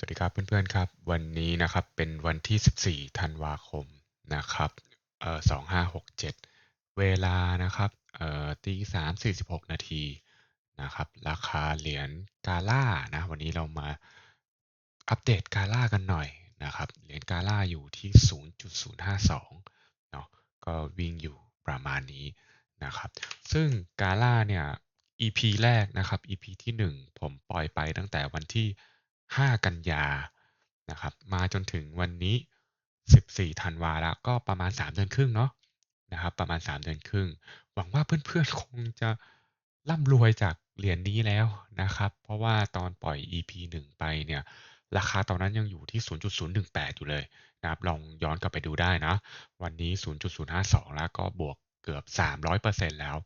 สวัสดีครับเพื่อนๆครับวันนี้นะครับเป็นวันที่ 14 ธันวาคมนะครับเอ่อ2567 เวลานะครับเอ่อตี3 46นาทีนะครับราคาเหรียญกาล่านะวันนี้เรามาอัปเดตกาล่ากันหน่อยนะครับเหรียญกาล่าอยู่ที่ 0.052เนาะก็วิ่งอยู่ประมาณนี้นะครับซึ่งกาล่าเนี่ย EP แรกนะครับ EP ที่ 1 ผมปล่อยไปตั้งแต่วันที่ 5 กันยานะครับมาจนถึงวันนี้ 14 ธันวาแล้วก็ประมาณ 3 เดือนครึ่งเนาะนะครับประมาณ 3 เดือนครึ่ง หวังว่าเพื่อนๆ คงจะร่ำรวยจากเหรียญนี้แล้วนะครับ เพราะว่าตอนปล่อย EP 1 ไปเนี่ย ราคาตอนนั้นยังอยู่ที่ 0.018 อยู่เลยนะครับลองย้อนกลับไปดูได้นะ วันนี้ 0.052 แล้วก็บวกเกือบ 300%แล้ว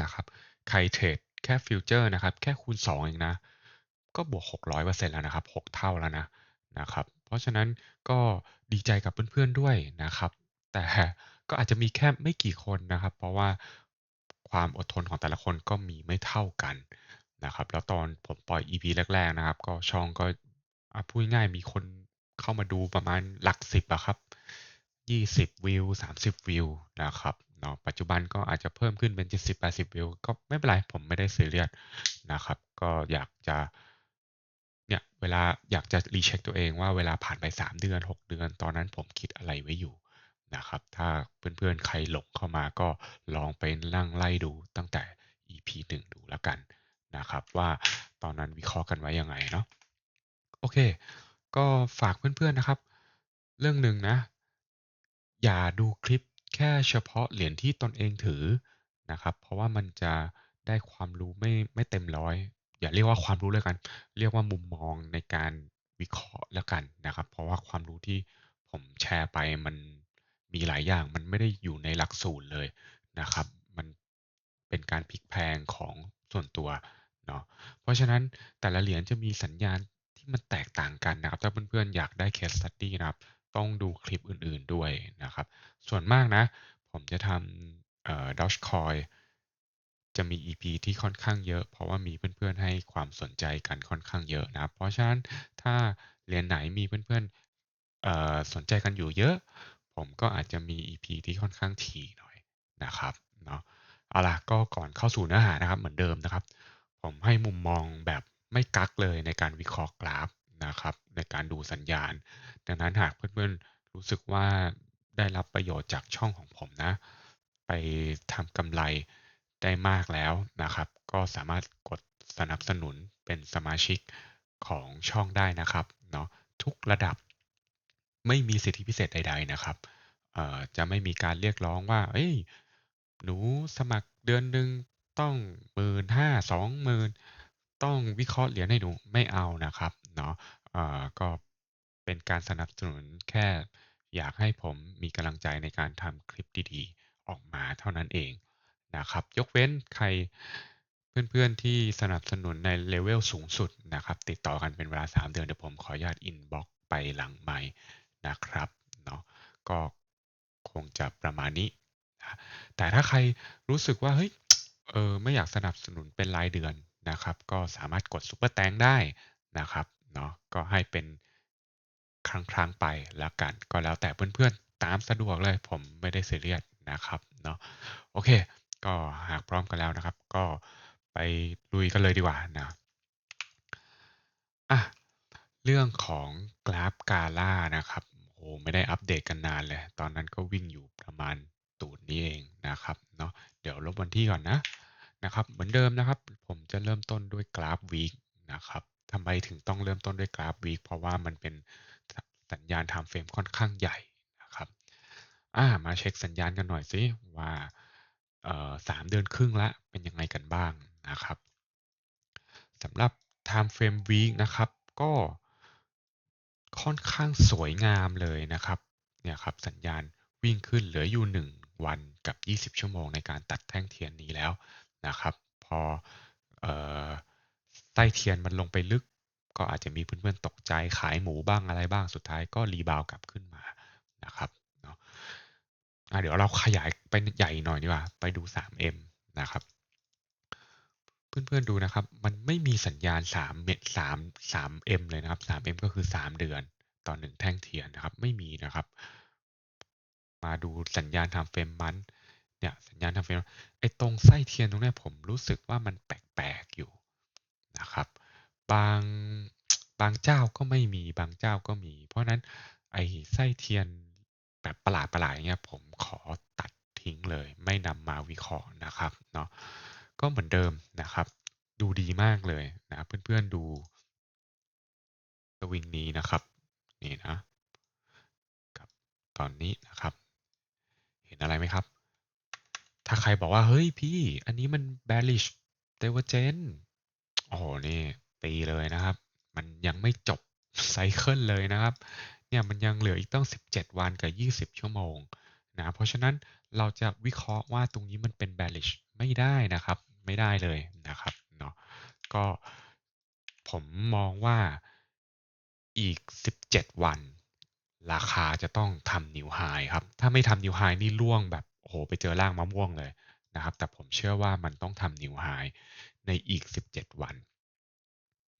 นะครับใครเทรดแค่ฟิวเจอร์นะครับ แค่คูณ 2 เองนะ ก็บวก 600%แล้วนะครับ 6 เท่าแล้วนะนะครับ เพราะฉะนั้นก็ดีใจกับเพื่อนๆด้วยนะครับ แต่ก็อาจจะมีแค่ไม่กี่คนนะครับ เพราะว่าความอดทนของแต่ละคนก็มีไม่เท่ากันนะครับ แล้วตอนผมปล่อย EP แรก ๆนะครับ ก็ช่องก็พูดง่ายมีคนเข้ามาดูประมาณหลักสิบอะครับ20 วิว 30 วิวนะครับเนาะปัจจุบันก็อาจจะเพิ่มขึ้นเป็น 70-80 วิว ก็ไม่เป็นไร ผมไม่ได้ซีเรียสนะครับ ก็อยากจะ เนี่ยเวลาอยากจะรีเช็คตัวเองว่าเวลาผ่านไป 3 เดือน 6 เดือน ตอนนั้นผมคิดอะไรไว้อยู่นะครับ ถ้าเพื่อนๆใครหลงเข้ามาก็ลองไปนั่งไล่ดูตั้งแต่ EP 1 ดูแล้วกันนะครับ ว่าตอนนั้นวิเคราะห์กันไว้ยังไงเนาะโอเค ก็ฝากเพื่อนๆนะครับ เรื่องหนึ่งนะ อย่าดูคลิปแค่เฉพาะเหรียญที่ตนเองถือนะครับ เพราะว่ามันจะได้ความรู้ไม่ไม่เต็มร้อย อย่าเรียกว่าความรู้เลยกัน เรียกว่ามุมมองในการวิเคราะห์แล้วกันนะครับ เพราะว่าความรู้ที่ผมแชร์ไปมันมีหลายอย่างมันไม่ได้อยู่ในหลักสูตรเลยนะครับ มันเป็นการพลิกแพงของส่วนตัวเนาะเพราะฉะนั้นแต่ละเหรียญจะมีสัญญาณที่มันแตกต่างกันนะครับ ถ้าเพื่อนๆอยากได้ case study นะครับ ต้องดูคลิปอื่นๆด้วยนะครับ ส่วนมากนะ ผมจะทำเอ่อ Dogecoin จะมี EP ที่ค่อนข้างเยอะ เพราะว่ามีเพื่อนๆให้ความสนใจกันค่อนข้างเยอะนะครับ เพราะฉะนั้นถ้าเรียญไหนมีเพื่อนๆสนใจกันอยู่เยอะ ผมก็อาจจะมี EP ที่ค่อนข้างถี่หน่อยนะครับเนาะเอาล่ะก็ก่อนเข้าสู่เนื้อหานะครับเหมือนเดิมนะครับ ผมให้มุมมองแบบไม่กักเลยในการวิเคราะห์กราฟนะครับในการดูสัญญาณ ดังนั้นหากเพื่อนๆรู้สึกว่าได้รับประโยชน์จากช่องของผมนะ ไปทำกำไร ได้มากแล้วนะครับ ก็สามารถกดสนับสนุนเป็นสมาชิกของช่องได้นะครับเนาะทุกระดับไม่มีสิทธิพิเศษใด ๆนะครับจะไม่มีการเรียกร้องว่า เอ้ย หนูสมัครเดือนหนึ่งต้องหมื่นห้าสองหมื่นต้องวิเคราะห์เหรียญให้หนูไม่เอานะครับเนาะก็เป็นการสนับสนุนแค่อยากให้ผมมีกำลังใจในการทำคลิปดีๆ ออกมาเท่านั้นเอง นะครับ ยกเว้นใครเพื่อนๆที่สนับสนุนในเลเวลสูงสุดนะครับ ติดต่อกันเป็นเวลา 3 เดือนเดี๋ยวผมขออนุญาตอินบ็อกไปหลังไมค์นะครับเนาะก็คงจะประมาณนี้นะแต่ถ้าใครรู้สึกว่าเฮ้ยเออไม่อยากสนับสนุนเป็นรายเดือนนะครับ ก็สามารถกดซุปเปอร์แตงได้นะครับเนาะก็ให้เป็นครั้งๆไปแล้วกัน ก็แล้วแต่เพื่อนๆตามสะดวกเลยผมไม่ได้เสียเรียสนะครับเนาะโอเค ก็หากพร้อมกันแล้วนะครับ ก็ไปลุยกันเลยดีกว่านะอะเรื่องของกราฟกาล่านะครับโอ้ไม่ได้อัปเดตกันนานเลย ตอนนั้นก็วิ่งอยู่ประมาณตูดนี้เองนะครับเนาะเดี๋ยวลบวันที่ก่อนนะนะครับเหมือนเดิมนะครับ ผมจะเริ่มต้นด้วยกราฟวีคนะครับทำไมถึงต้องเริ่มต้นด้วยกราฟวีคเพราะว่ามันเป็นสัญญาณ time frame ค่อนข้างใหญ่นะครับอ่ามาเช็คสัญญาณกันหน่อยสิว่า สามเดือนครึ่งละเป็นยังไงกันบ้างนะครับสำหรับ time frame week นะครับ ก็ค่อนข้างสวยงามเลยนะครับเนี่ยครับสัญญาณวิ่งขึ้นเหลืออยู่ 1 วันกับ 20 ชั่วโมงในการตัดแท่งเทียนนี้แล้วนะครับ พอออใต้เทียนมันลงไปลึก ก็อาจจะมีเพื่อนๆตกใจขายหมูบ้างอะไรบ้างสุดท้ายก็รีบาวกลับขึ้นมานะครับ เนาะเดี๋ยวเราขยายไปใหญ่หน่อยดีกว่า ไปดู 3M นะครับ เพื่อนๆดูนะครับ มันไม่มีสัญญาณ3เม็ด3 3M เลยนะครับ 3M ก็คือ 3 เดือนต่อ 1 แท่งเทียนนะครับ ไม่มีนะครับ มาดูสัญญาณ time frame month เนี่ยสัญญาณ time frame ไอ้ตรงไส้เทียนตรงเนี้ยผมรู้สึกว่ามันแปลกๆอยู่นะครับ บางบางเจ้าก็ไม่มีบางเจ้าก็มี เพราะนั้นไอ้ไส้เทียน แบบประหลาดๆอย่างเงี้ยผมขอตัดทิ้งเลย ไม่นำมาวิเคราะห์นะครับเนาะก็เหมือนเดิมนะครับ ดูดีมากเลยนะเพื่อนๆดูสวิงนี้นะครับนี่นะกับตอนนี้นะครับ เห็นอะไรไหมครับ ถ้าใครบอกว่าเฮ้ยพี่อันนี้มัน bearish divergence โอ้โหนี่ตีเลยนะครับ มันยังไม่จบไซเคิลเลยนะครับ เนี่ยมันยังเหลืออีกต้อง17 วันกับ 20 ชั่วโมงนะเพราะฉะนั้นเราจะวิเคราะห์ว่าตรงนี้มันเป็น bearish ไม่ได้นะครับ ไม่ได้เลยนะครับเนาะก็ผมมองว่าอีก 17 วัน ราคาจะต้องทำนิวไฮครับ ถ้าไม่ทำนิวไฮนี่ล่วงแบบโอ้โหไปเจอล่างมะม่วงเลยนะครับ แต่ผมเชื่อว่ามันต้องทำนิวไฮในอีก 17 วัน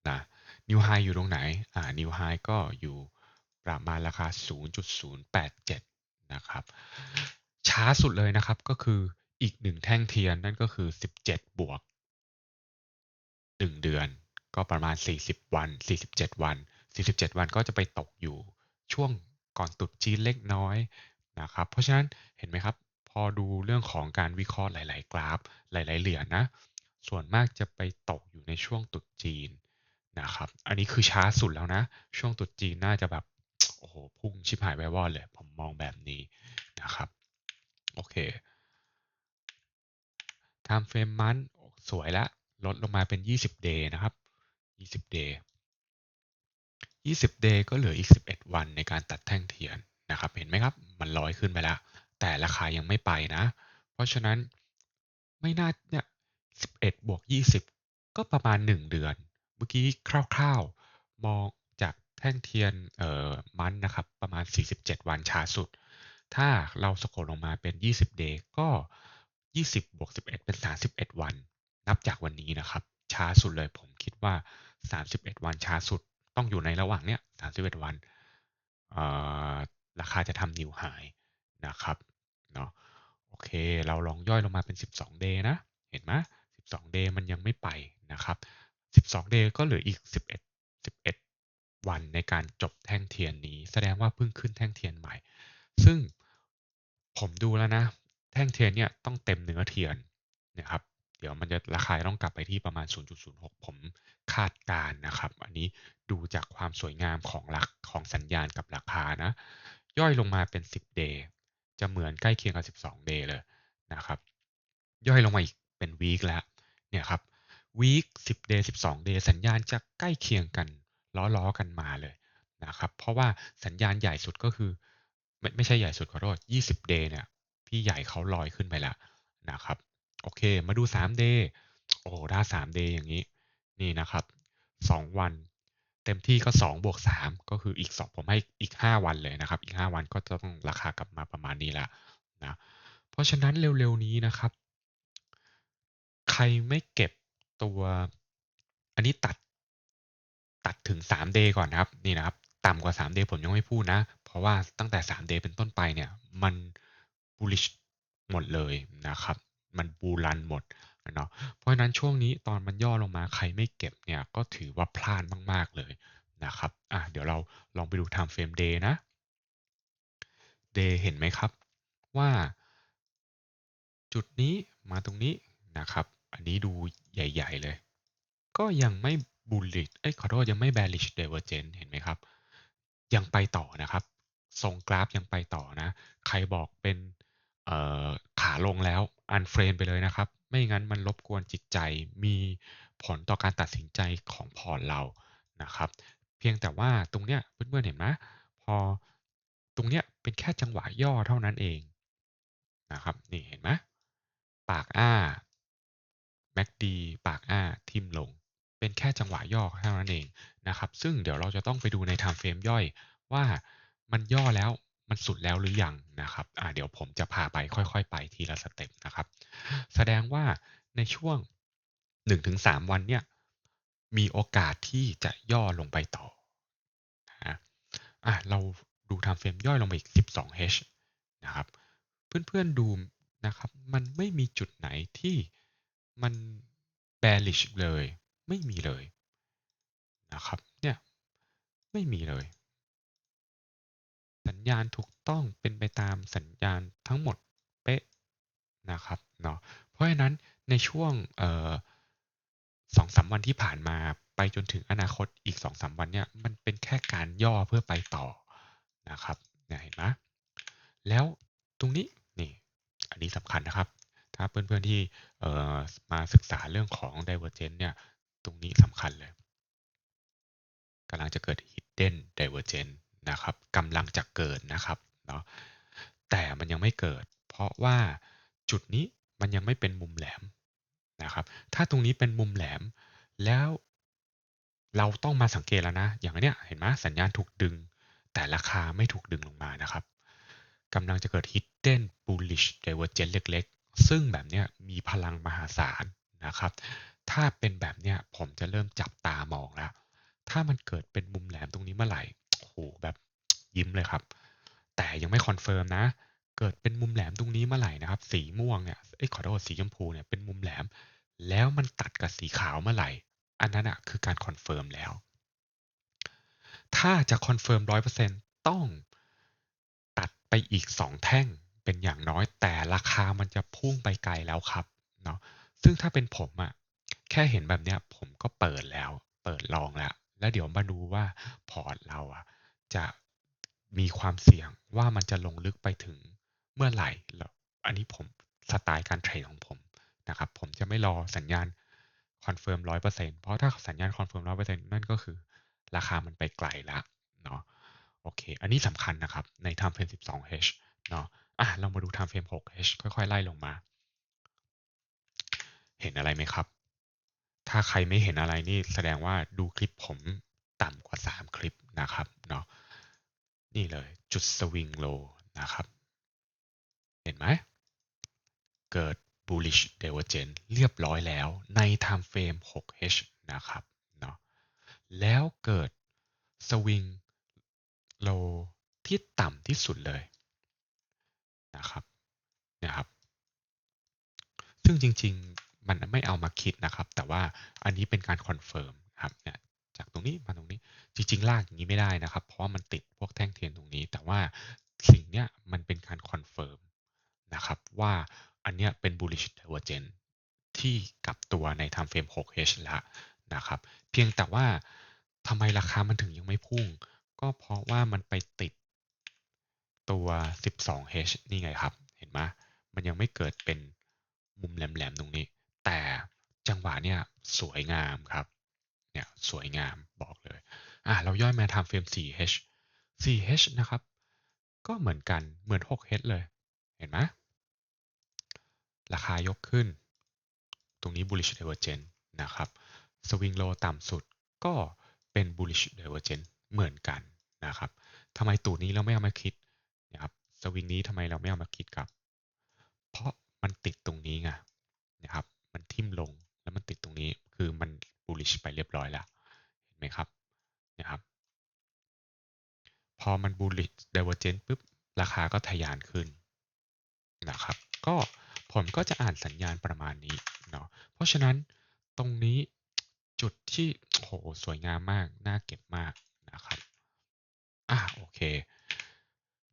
นะนิวไฮอยู่ตรงไหนอ่านิวไฮก็อยู่ ประมาณราคา 0.087 นะครับ ช้าสุดเลยนะครับก็คืออีกหนึ่งแท่งเทียนนั่นก็คือ 17 บวก 1 เดือน ก็ประมาณ 40 วัน 47 วัน 47 วันก็จะไปตกอยู่ช่วงก่อนตุดจีนเล็กน้อยนะครับ เพราะฉะนั้นเห็นไหมครับ พอดูเรื่องของการวิเคราะห์หลาย ๆ กราฟ หลาย ๆ เหรียญนะส่วนมากจะไปตกอยู่ในช่วงตุดจีนนะครับ อันนี้คือช้าสุดแล้วนะ ช่วงตุดจีนน่าจะแบบ พุ่งชิบหายไปวอดเลย ผมมองแบบนี้นะครับ โอเค time frame มันสวยแล้วลดลงมาเป็น 20 day นะครับ 20 day 20 day ก็เหลืออีก 11 วันในการตัดแท่งเทียนนะครับ เห็นไหมครับ มันลอยขึ้นไปแล้ว แต่ราคายังไม่ไปนะ เพราะฉะนั้นไม่น่าเนี่ย11บวก20 ก็ประมาณ 1 เดือน เมื่อกี้คร่าวๆ มอง ท่งเทียนเอ่อมันนะครับ ประมาณ 47 วันช้าสุด ถ้าเราสโคลลงมาเป็น 20 day ก็ 20บวก11 เป็น 31 วัน นับจากวันนี้นะครับ ช้าสุดเลยผมคิดว่า 31 วันช้าสุด ต้องอยู่ในระหว่างเนี้ย 31 วันราคาจะทำนิวไฮนะครับเนาะโอเค เราลองย่อยลงมาเป็น 12 day นะ เห็นไหม12 day มันยังไม่ไปนะครับ 12 day ก็เหลืออีก 11 11 วันในการจบแท่งเทียนนี้ แสดงว่าเพิ่งขึ้นแท่งเทียนใหม่ ซึ่งผมดูแล้วนะ แท่งเทียนเนี่ยต้องเต็มเนื้อเทียนนะครับ เดี๋ยวมันจะราคาต้องกลับไปที่ประมาณ 0.06 ผมคาดการนะครับ อันนี้ดูจากความสวยงามของหลักของสัญญาณกับราคานะ ย่อยลงมาเป็น 10 day จะเหมือนใกล้เคียงกับ 12 day เลยนะครับ ย่อยลงมาอีกเป็น week แล้วเนี่ยครับ week 10 day 12 day สัญญาณจะใกล้เคียงกัน ล้อๆกันมาเลยนะครับ เพราะว่าสัญญาณใหญ่สุดก็คือ ไม่ไม่ใช่ใหญ่สุดขอโทษ20 day เนี่ย พี่ใหญ่เขาลอยขึ้นไปล้วนะครับ โอเค มาดู3 day โอ้ถ้า3 day อย่างนี้ นี่นะครับ 2 วัน เต็มที่ก็2บวก3ก็คืออีก 2 ผมให้อีก 5 วันเลยนะครับ อีก 5 วันก็จะต้องราคากลับมาประมาณนี้ล้วนะเพราะฉะนั้นเร็วๆนี้นะครับ ใครไม่เก็บตัว อันนี้ตัด ตัดถึง 3 day ก่อนนะครับนี่นะครับต่ำกว่า 3 day ผมยังไม่พูดนะ เพราะว่าตั้งแต่ 3 day เป็นต้นไปเนี่ยมัน bullish หมดเลยนะครับมันบูรันหมดเนาะเพราะฉะนั้นช่วงนี้ตอนมันย่อลงมาใครไม่เก็บเนี่ยก็ถือว่าพลาดมาก ๆ เลยนะครับอะเดี๋ยวเราลองไปดู time frame day นะ day เห็นไหมครับว่า จุดนี้มาตรงนี้นะครับ อันนี้ดูใหญ่ ๆ เลย ก็ยังไม่ bullish เอ้ยขอโทษยังไม่ bearish divergence เห็นไหมครับ ยังไปต่อนะครับ ทรงกราฟยังไปต่อนะ ใครบอกเป็นขาลงแล้ว unframe ไปเลยนะครับ ไม่งั้นมันรบกวนจิตใจมีผลต่อการตัดสินใจของพอร์ตเรานะครับ เพียงแต่ว่าตรงเนี้ยเพื่อนๆเห็นไหมพอตรงเนี้ยเป็นแค่จังหวะย่อเท่านั้นเองนะครับนี่เห็นไหมปากอ้าแม็กดีปากอ้าทิมลง เป็นแค่จังหวะย่อเท่านั้นเองนะครับ ซึ่งเดี๋ยวเราจะต้องไปดูใน time frame ย่อยว่ามันย่อแล้วมันสุดแล้วหรือยังนะครับอ่าเดี๋ยวผมจะพาไปค่อยๆ ไปทีละสเต็ปนะครับ แสดงว่าในช่วง 1-3 วันเนี่ยมีโอกาสที่จะย่อลงไปต่อนะอะเราดูไทม์เฟรมย่อยลงไปอีก 12H นะครับ เพื่อนๆดูนะครับ มันไม่มีจุดไหนที่มัน bearish เลย ไม่มีเลยนะครับ เนี่ยไม่มีเลย สัญญาณถูกต้องเป็นไปตามสัญญาณทั้งหมดเป๊ะนะครับเนาะเพราะฉะนั้นในช่วงสองสามวันที่ผ่านมาไปจนถึงอนาคตอีกสองสามวันเนี่ยมันเป็นแค่การย่อเพื่อไปต่อนะครับเนี่ยเห็นไหมแล้วตรงนี้นี่อันนี้สำคัญนะครับ ถ้าเพื่อนๆที่มาศึกษาเรื่องของ divergence เนี่ย ตรงนี้สำคัญเลยกำลังจะเกิด hidden divergence นะครับกำลังจะเกิดนะครับเนาะแต่มันยังไม่เกิด เพราะว่าจุดนี้มันยังไม่เป็นมุมแหลมนะครับ ถ้าตรงนี้เป็นมุมแหลม แล้วเราต้องมาสังเกตแล้วนะ อย่างเนี้ยเห็นไหมสัญญาณถูกดึง แต่ราคาไม่ถูกดึงลงมานะครับกำลังจะเกิด hidden bullish divergence เล็กๆ ซึ่งแบบนี้มีพลังมหาศาลนะครับ ถ้าเป็นแบบนี้ผมจะเริ่มจับตามองแล้ว ถ้ามันเกิดเป็นมุมแหลมตรงนี้เมื่อไหร่ โอ้โห แบบยิ้มเลยครับ แต่ยังไม่คอนเฟิร์มนะ เกิดเป็นมุมแหลมตรงนี้เมื่อไหร่นะครับ สีม่วงเนี่ยเอ้ยขอโทษสีชมพูเนี่ยเป็นมุมแหลม แล้วมันตัดกับสีขาวเมื่อไหร่ อันนั้นอะคือการคอนเฟิร์มแล้ว ถ้าจะคอนเฟิร์มร้อยเปอร์เซ็นต้องตัดไปอีก2แท่งเป็นอย่างน้อยแต่ราคามันจะพุ่งไปไกลแล้วครับเนาะซึ่งถ้าเป็นผมอะ ค่เห็นแบบเนี้ยผมก็เปิดแล้ว เปิดลองแล้ว แล้วเดี๋ยวมาดูว่าพอร์ตเราอะจะมีความเสี่ยงว่ามันจะลงลึกไปถึงเมื่อไหร่อันนี้ผมสไตล์การเทรดของผมนะครับ ผมจะไม่รอสัญญาณคอนเฟิร์มร้อยเปอร์เซ็นต์เพราะถ้าสัญญาณคอนเฟิร์มร้อยเปอร์เซ็นต์นั่นก็คือราคามันไปไกลแล้วเนาะโอเค อันนี้สำคัญนะครับใน time frame 12H เนาะอะเรามาดู time frame 6H ค่อยๆ ไล่ลงมา เห็นอะไรไหมครับ ถ้าใครไม่เห็นอะไรนี่แสดงว่าดูคลิปผมต่ำกว่า 3 คลิปนะครับเนาะนี่เลยจุดสวิงโลนะครับ เห็นไหม เกิด bullish divergence เรียบร้อยแล้วใน time frame 6H นะครับเนาะแล้วเกิดสวิงโลที่ต่ำที่สุดเลยนะครับนะครับ ซึ่งจริง ๆ มันไม่เอามาคิดนะครับ แต่ว่าอันนี้เป็นการคอนเฟิร์มครับเนี่ยจากตรงนี้มาตรงนี้จริงๆ ลากอย่างนี้ไม่ได้นะครับ เพราะว่ามันติดพวกแท่งเทียนตรงนี้ แต่ว่าสิ่งเนี้ยมันเป็นการคอนเฟิร์มนะครับว่าอันเนี้ยเป็น bullish divergence ที่กับตัวใน time frame 6H ล้วนะครับ เพียงแต่ว่าทำไมราคามันถึงยังไม่พุ่ง ก็เพราะว่ามันไปติดตัว 12H นี่ไงครับ เห็นไหมมันยังไม่เกิดเป็นมุมแหลมๆ ตรงนี้ แต่จังหวะเนี่ยสวยงามครับเนี่ยสวยงามบอกเลยอะเราย่อยมาทำเฟรม 4H 4H นะครับ ก็เหมือนกันเหมือน 6H เลย เห็นไหมราคายกขึ้น ตรงนี้ bullish divergence นะครับสวิงโลต่ำสุดก็เป็น bullish divergence เหมือนกันนะครับทำไมตูดนี้เราไม่เอามาคิดนะครับสวิงนี้ทำไมเราไม่เอามาคิดครับ เพราะมันติดตรงนี้ไงนะครับ มันทิ่มลงแล้วมันติดตรงนี้คือมัน bullish ไปเรียบร้อยแล้วเห็นไหมครับนะครับ พอมัน bullish divergence ปุ๊บราคาก็ทะยานขึ้นนะครับ ก็ผมก็จะอ่านสัญญาณประมาณนี้เนาะเพราะฉะนั้นตรงนี้จุดที่โหสวยงามมาก น่าเก็บมากนะครับอะโอเค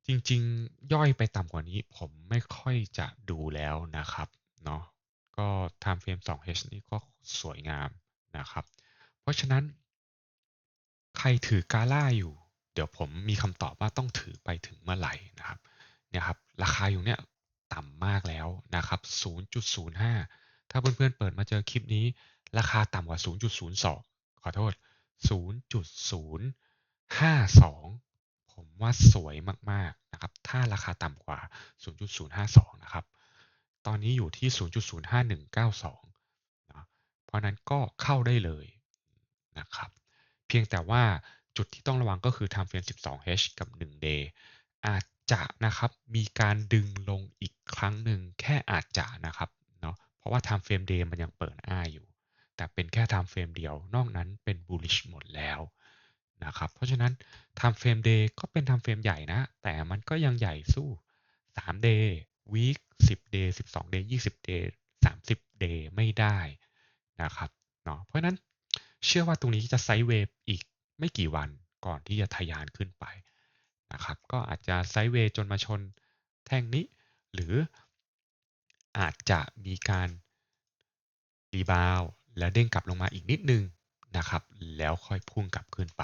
จริง ๆ ย่อยไปต่ำกว่านี้ผมไม่ค่อยจะดูแล้วนะครับเนาะ ก็ time frame 2H นี่ก็สวยงามนะครับ เพราะฉะนั้น ใครถือกาล่าอยู่ เดี๋ยวผมมีคำตอบว่าต้องถือไปถึงเมื่อไหร่นะครับเนี่ยครับราคาอยู่เนี่ยต่ำมากแล้วนะครับ 0.05 ถ้าเพื่อนๆเปิดมาเจอคลิปนี้ ราคาต่ำกว่า 0.02 ขอโทษ 0.052 ผมว่าสวยมากๆนะครับ ถ้าราคาต่ำกว่า 0.052 นะครับ ตอนนี้อยู่ที่ 0.05192นะเพราะนั้นก็เข้าได้เลยนะครับ เพียงแต่ว่าจุดที่ต้องระวังก็คือ time frame 12H กับ 1 day อาจจะนะครับมีการดึงลงอีกครั้งหนึ่งแค่อาจจะนะครับเนาะเพราะว่า time frame day มันยังเปิดอ้าอยู่ แต่เป็นแค่ time frame เดียวนอกนั้นเป็น bullish หมดแล้วนะครับเพราะฉะนั้น time frame day ก็เป็น time frame ใหญ่นะ แต่มันก็ยังใหญ่สู้3 day week 10 day 12 day 20 day 30 day ไม่ได้นะครับเนาะเพราะฉะนั้นเชื่อว่าตรงนี้จะไซด์เวย์อีกไม่กี่วันก่อนที่จะทะยานขึ้นไปนะครับ ก็อาจจะไซด์เวย์จนมาชนแท่งนี้ หรืออาจจะมีการรีบาวแล้วเด้งกลับลงมาอีกนิดนึงนะครับ แล้วค่อยพุ่งกลับขึ้นไป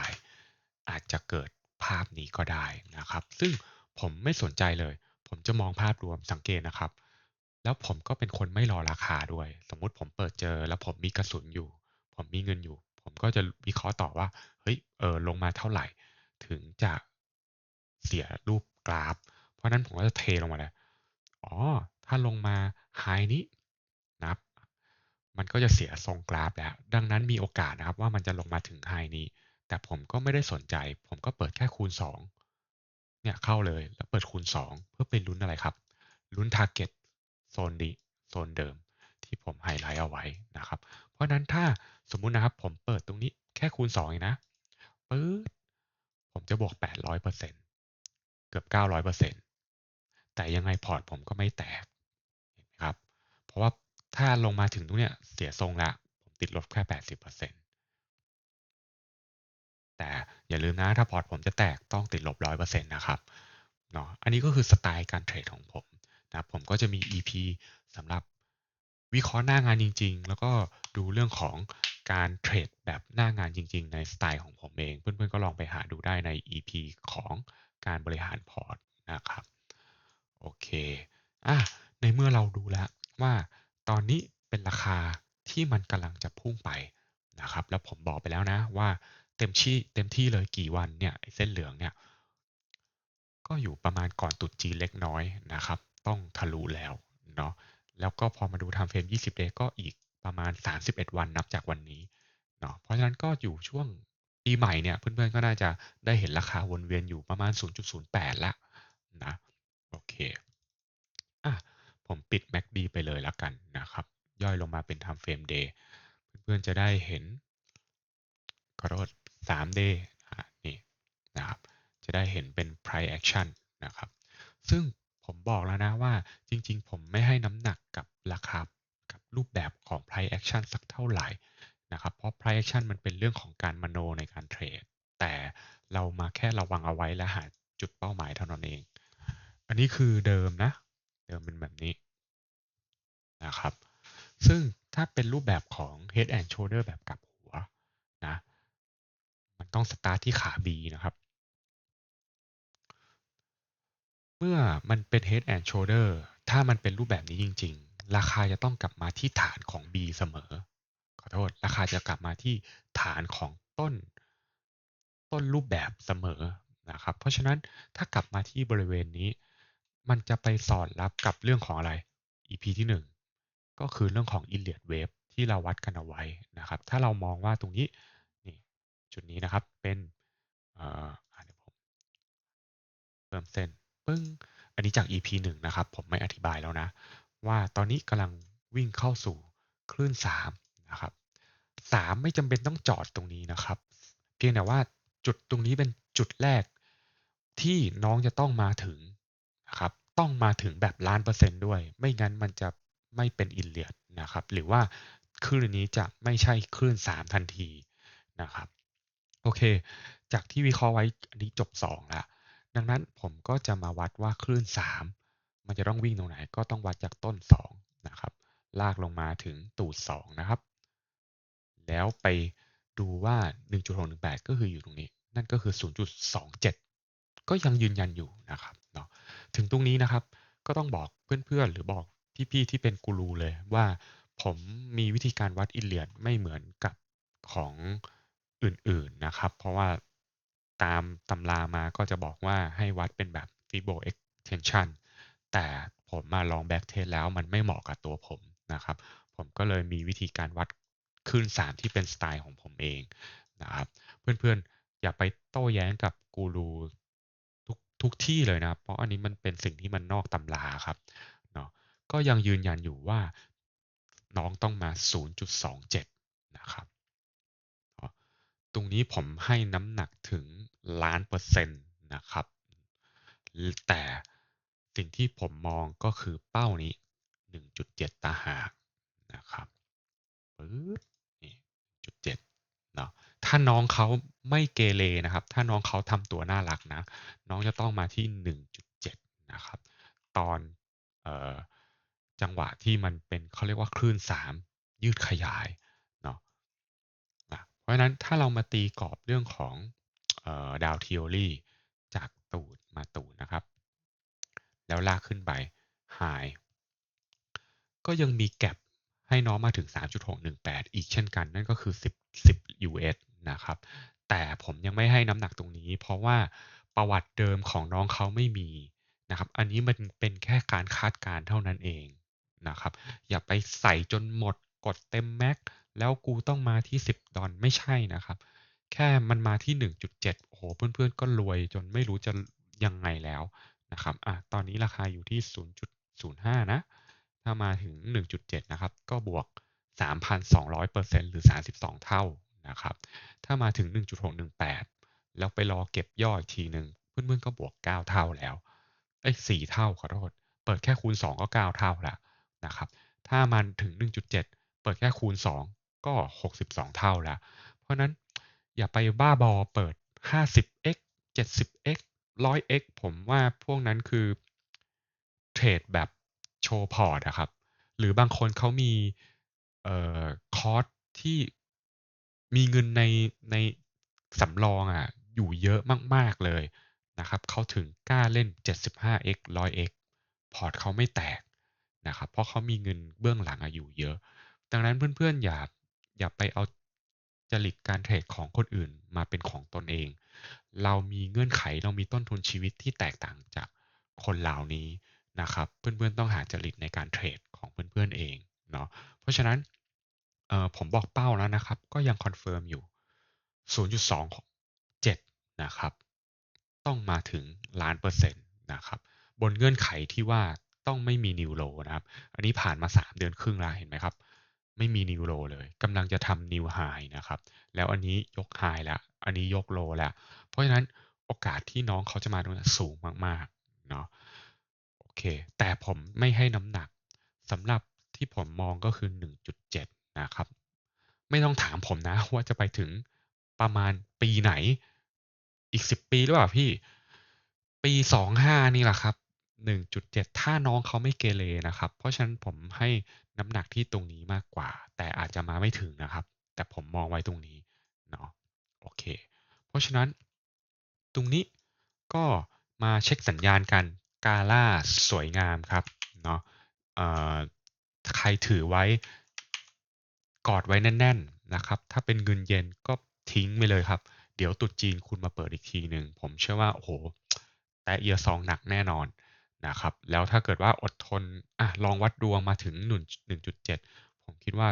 อาจจะเกิดภาพนี้ก็ได้นะครับ ซึ่งผมไม่สนใจเลย ผมจะมองภาพรวมสังเกตนะครับ แล้วผมก็เป็นคนไม่รอราคาด้วย สมมุติผมเปิดเจอ แล้วผมมีกระสุนอยู่ ผมมีเงินอยู่ ผมก็จะวิเคราะห์ต่อว่า เฮ้ย เออ ลงมาเท่าไหร่ ถึงจะเสียรูปกราฟ เพราะนั้นผมก็จะเทลงมาเลยอ๋อ ถ้าลงมาไฮนี้นะครับ มันก็จะเสียทรงกราฟแล้ว ดังนั้นมีโอกาสนะครับว่ามันจะลงมาถึงไฮนี้ แต่ผมก็ไม่ได้สนใจ ผมก็เปิดแค่คูณ 2 เนี่ยเข้าเลยแล้วเปิดคูณ 2 เพื่อเป็นลุ้นอะไรครับ ลุ้น target โซนดีโซนเดิมที่ผมไฮไลท์เอาไว้นะครับ เพราะนั้นถ้าสมมุตินะครับผมเปิดตรงนี้แค่คูณ 2 เองนะปึ๊บผมจะบวก 800%เกือบ 900%แต่ยังไงพอร์ตผมก็ไม่แตกเห็นไหมครับ เพราะว่าถ้าลงมาถึงตรงเนี้ยเสียทรงละ ผมติดลบแค่ 80%แต่ อย่าลืมนะถ้าพอร์ตผมจะแตกต้องติดลบ100%นะครับเนาะอันนี้ก็คือสไตล์การเทรดของผมนะผมก็จะมี EP สำหรับวิเคราะห์หน้างานจริง ๆ แล้วก็ดูเรื่องของการเทรดแบบหน้างานจริง ๆ ในสไตล์ของผมเอง เพื่อนๆก็ลองไปหาดูได้ใน EP ของการบริหารพอร์ตนะครับโอเคอะในเมื่อเราดูแล้วว่าตอนนี้เป็นราคาที่มันกำลังจะพุ่งไปนะครับ แล้วผมบอกไปแล้วนะว่า เต็มที่เต็มที่เลยกี่วันเนี่ยเส้นเหลืองเนี่ยก็อยู่ประมาณก่อนตุดจีเล็กน้อยนะครับ ต้องทะลุแล้วเนาะแล้วก็พอมาดูทำเฟรม 20 day ก็อีกประมาณ 31 วันนับจากวันนี้เนาะเพราะฉะนั้นก็อยู่ช่วงปีใหม่เนี่ยเพื่อนๆก็น่าจะได้เห็นราคาวนเวียนอยู่ประมาณ 0.08 ละนะโอเคอะผมปิด MACD ไปเลยแล้วกันนะครับ ย่อยลงมาเป็น time frame day เพื่อนๆจะได้เห็นขอโทษ 3D นี่นะครับ จะได้เห็นเป็น price action นะครับ ซึ่งผมบอกแล้วนะว่าจริงๆ ผมไม่ให้น้ำหนักกับราคากับรูปแบบของ price action สักเท่าไหร่นะครับ เพราะ price action มันเป็นเรื่องของการมโนในการเทรด แต่เรามาแค่ระวังเอาไว้และหาจุดเป้าหมายเท่านั้นเอง อันนี้คือเดิมนะ เดิมเป็นแบบนี้นะครับ ซึ่งถ้าเป็นรูปแบบของ head and shoulder แบบกลับ มันต้องสตาร์ทที่ขา B นะครับ เมื่อมันเป็น head and shoulder ถ้ามันเป็นรูปแบบนี้จริง ๆ ราคาจะต้องกลับมาที่ฐานของ B เสมอ ขอโทษ ราคาจะกลับมาที่ฐานของต้น ต้นรูปแบบเสมอนะครับ เพราะฉะนั้นถ้ากลับมาที่บริเวณนี้ มันจะไปสอดรับกับเรื่องของอะไร EP ที่ 1 ก็คือเรื่องของ Elliott Wave ที่เราวัดกันเอาไว้นะครับ ถ้าเรามองว่าตรงนี้ จุดนี้นะครับเป็นเอ่อเดี๋ยวผมเพิ่มเส้นปึ้งอันนี้จาก EP 1 นะครับ ผมไม่อธิบายแล้วนะ ว่าตอนนี้กำลังวิ่งเข้าสู่คลื่น 3 นะครับ 3 ไม่จำเป็นต้องจอดตรงนี้นะครับ เพียงแต่ว่าจุดตรงนี้เป็นจุดแรกที่น้องจะต้องมาถึงนะครับ ต้องมาถึงแบบล้านเปอร์เซ็นต์ด้วย ไม่งั้นมันจะไม่เป็นอินเลียดนะครับ หรือว่าคลื่นนี้จะไม่ใช่คลื่น 3 ทันทีนะครับ โอเค จากที่วิเคราะห์ไว้อันนี้จบ2แล้วดังนั้นผมก็จะมาวัดว่าคลื่น 3 มันจะต้องวิ่งตรงไหน ก็ต้องวัดจากต้น 2 นะครับ ลากลงมาถึงตูด 2 นะครับ แล้วไปดูว่า 1.618 ก็คืออยู่ตรงนี้ นั่นก็คือ 0.27 ก็ยังยืนยันอยู่นะครับเนาะถึงตรงนี้นะครับ ก็ต้องบอกเพื่อนๆ หรือบอกพี่ๆที่เป็นกูรูเลยว่าผมมีวิธีการวัดอินเลียดไม่เหมือนกับของ อื่น ๆ นะครับ เพราะว่าตามตำรามาก็จะบอกว่าให้วัดเป็นแบบ Fibo extension แต่ผมมาลองแบ็กเทสแล้วมันไม่เหมาะกับตัวผมนะครับ ผมก็เลยมีวิธีการวัดขึ้น3ที่เป็นสไตล์ของผมเองนะครับ เพื่อนๆ อย่าไปโต้แย้งกับกูรูทุกทุกที่เลยนะ เพราะอันนี้มันเป็นสิ่งที่มันนอกตำราครับเนาะก็ยังยืนยันอยู่ว่าน้องต้องมา 0.27 ตรงนี้ผมให้น้ำหนักถึงล้านเปอร์เซ็นต์นะครับ แต่สิ่งที่ผมมองก็คือเป้านี้ 1.7ตาหากนะครับปึ๊บนี่จุดเจ็ดเนาะถ้าน้องเขาไม่เกเรนะครับ ถ้าน้องเขาทำตัวน่ารักนะ น้องจะต้องมาที่ 1.7 นะครับ ตอนออจังหวะที่มันเป็นเขาเรียกว่าคลื่น 3 ยืดขยาย ราะฉะนั้นถ้าเรามาตีกรอบเรื่องของออดาวทีโอรีจากตูดมาตูดนะครับ แล้วลากขึ้นไปหาย ก็ยังมีแก็บให้น้องมาถึง 3.618 อีกเช่นกัน นั่นก็คือ 10 10 US นะครับ แต่ผมยังไม่ให้น้ำหนักตรงนี้ เพราะว่าประวัติเดิมของน้องเขาไม่มีนะครับ อันนี้มันเป็นแค่การคาดการณ์เท่านั้นเองนะครับ อย่าไปใส่จนหมดกดเต็มแม็กแล้วกูต้องมาที่ 10 ดอลไม่ใช่นะครับ แค่มันมาที่ 1.7 โอ้โห เพื่อนๆ ก็รวยจนไม่รู้จะยังไงแล้วนะครับอะตอนนี้ราคาอยู่ที่ 0.05 นะ ถ้ามาถึง 1.7 นะครับ ก็บวก 3,200%หรือ 32 เท่านะครับ ถ้ามาถึง 1.618 แล้วไปรอเก็บย่ออีกทีหนึ่งเพื่อนๆ ก็บวก 9 เท่าแล้วไอ้4เท่าขอโทษ เปิดแค่คูณ 2 ก็ 9 เท่าแล้วนะครับ ถ้ามันถึง 1.7 เปิดแค่คูณ 2 ก็ 62 เท่าแล้ว เพราะนั้นอย่าไปบ้าบอเปิด 50x 70x 100x ผมว่าพวกนั้นคือเทรดแบบโชว์พอร์ตอะครับ หรือบางคนเขามีเอ่อคอร์สที่มีเงินในในสำรองอะอยู่เยอะมาก ๆ เลยนะครับเขาถึงกล้าเล่น 75x 100x พอร์ตเขาไม่แตกนะครับ เพราะเขามีเงินเบื้องหลังอะอยู่เยอะ ดังนั้นเพื่อนๆ อย่า อย่าไปเอาจริตการเทรดของคนอื่นมาเป็นของตนเอง เรามีเงื่อนไขเรามีต้นทุนชีวิตที่แตกต่างจากคนเหล่านี้นะครับ เพื่อนๆต้องหาจริตในการเทรดของเพื่อนๆเองเนาะ เพราะฉะนั้นผมบอกเป้าแล้วนะครับ ก็ยังคอนเฟิร์มอยู่ 0.27 นะครับ ต้องมาถึงล้านเปอร์เซ็นต์นะครับ บนเงื่อนไขที่ว่าต้องไม่มีนิวโลนะครับ อันนี้ผ่านมา 3 เดือนครึ่งแล้วเห็นไหมครับ ไม่มีนิวโลเลยกำลังจะทำนิวไฮนะครับ แล้วอันนี้ยกไฮแล้วอันนี้ยกโลแล้ว เพราะฉะนั้นโอกาสที่น้องเขาจะมาตรงนี้สูงมากๆเนาะโอเค แต่ผมไม่ให้น้ำหนักสำหรับที่ผมมองก็คือ 1.7 นะครับ ไม่ต้องถามผมนะว่าจะไปถึงประมาณปีไหน อีก 10 ปีหรือเปล่าพี่ ปี 25 นี่แหละครับ 1.7 ถ้าน้องเขาไม่เกเรนะครับ เพราะฉะนั้นผมให้น้ำหนักที่ตรงนี้มากกว่า แต่อาจจะมาไม่ถึงนะครับ แต่ผมมองไว้ตรงนี้เนาะโอเค เพราะฉะนั้น ตรงนี้ก็มาเช็คสัญญาณกันกาล่าสวยงามครับเนาะใครถือไว้กอดไว้แน่น ๆนะครับ ถ้าเป็นเงินเย็นก็ทิ้งไปเลยครับ เดี๋ยวตรุษจีนคุณมาเปิดอีกทีหนึ่งผมเชื่อว่าโอ้โหแต่เอียซองหนักแน่นอน นะครับ แล้วถ้าเกิดว่าอดทนอะลองวัดดวงมาถึงหนึ่งหนึ่งจุดเจ็ดผมคิดว่า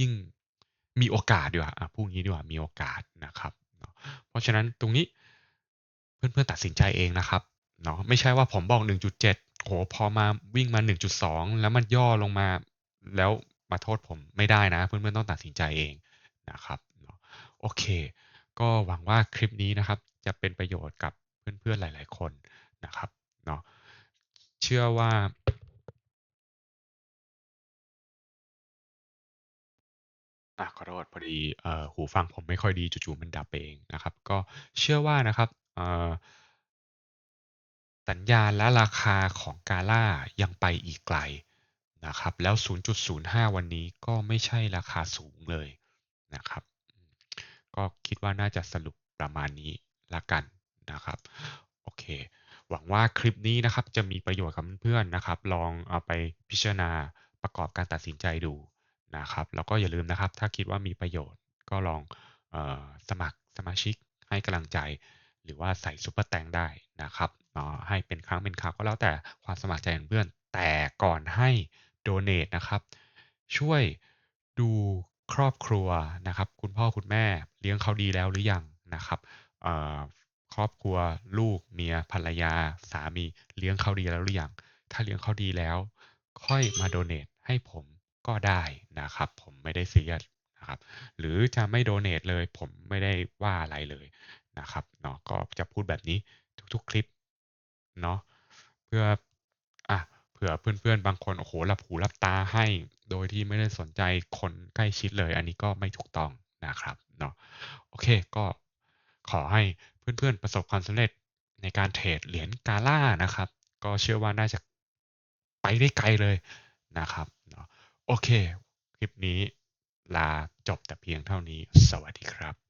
ยิ่งมีโอกาสดีกว่าอะพูดงี้ดีกว่ามีโอกาสนะครับเนาะเพราะฉะนั้นตรงนี้เพื่อนๆตัดสินใจเองนะครับเนาะไม่ใช่ว่าผมบอก 1.7โหพอมาวิ่งมา 1.2 แล้วมันย่อลงมา แล้วมาโทษผมไม่ได้นะ เพื่อนๆต้องตัดสินใจเองนะครับเนาะโอเค ก็หวังว่าคลิปนี้นะครับ จะเป็นประโยชน์กับเพื่อนๆหลาย ๆ คนนะครับเนาะ เชื่อว่าอะขอโทษพอดีเอ่อหูฟังผมไม่ค่อยดีจู่ๆมันดับเองนะครับ ก็เชื่อว่านะครับเอ่อ สัญญาณและราคาของกาล่ายังไปอีกไกลนะครับ แล้ว 0.05 วันนี้ก็ไม่ใช่ราคาสูงเลยนะครับ ก็คิดว่าน่าจะสรุปประมาณนี้ละกันนะครับ โอเค หวังว่าคลิปนี้นะครับจะมีประโยชน์กับเพื่อนๆนะครับ ลองเอาไปพิจารณาประกอบการตัดสินใจดูนะครับ แล้วก็อย่าลืมนะครับ ถ้าคิดว่ามีประโยชน์ก็ลองออสมัครสมาชิกให้กำลังใจ หรือว่าใส่ซุปเปอร์แตงได้นะครับให้เป็นครั้งเป็นคราวก็แล้วแต่ความสมัครใจของเพื่อน แต่ก่อนให้โดเน a นะครับ ช่วยดูครอบครัวนะครับ คุณพ่อคุณแม่เลี้ยงเขาดีแล้วหรือยังนะครับ ครอบครัว ลูกเมียภรรยา สามีเลี้ยงเขาดีแล้วหรือยังถ้าเลี้ยงเขาดีแล้ว ค่อยมาโดเน a ให้ผมก็ได้นะครับ ผมไม่ได้เรียนะครับหรือจะไม่โดเน a เลย ผมไม่ได้ว่าอะไรเลยนะครับเนาะก็จะพูดแบบนี้ทุกๆคลิปเนาะเพื่ออะเผื่อเพื่อนๆ บางคนโอ้โหหลับหูหลับตาให้ โดยที่ไม่ได้สนใจคนใกล้ชิดเลย อันนี้ก็ไม่ถูกต้องนะครับเนาะโอเคก็ขอให้ เพื่อนๆประสบความสำเร็จในการเทรดเหรียญกาล่านะครับ ก็เชื่อว่าน่าจะไปได้ไกลเลยนะครับเนาะโอเค คลิปนี้ลาจบแต่เพียงเท่านี้ สวัสดีครับ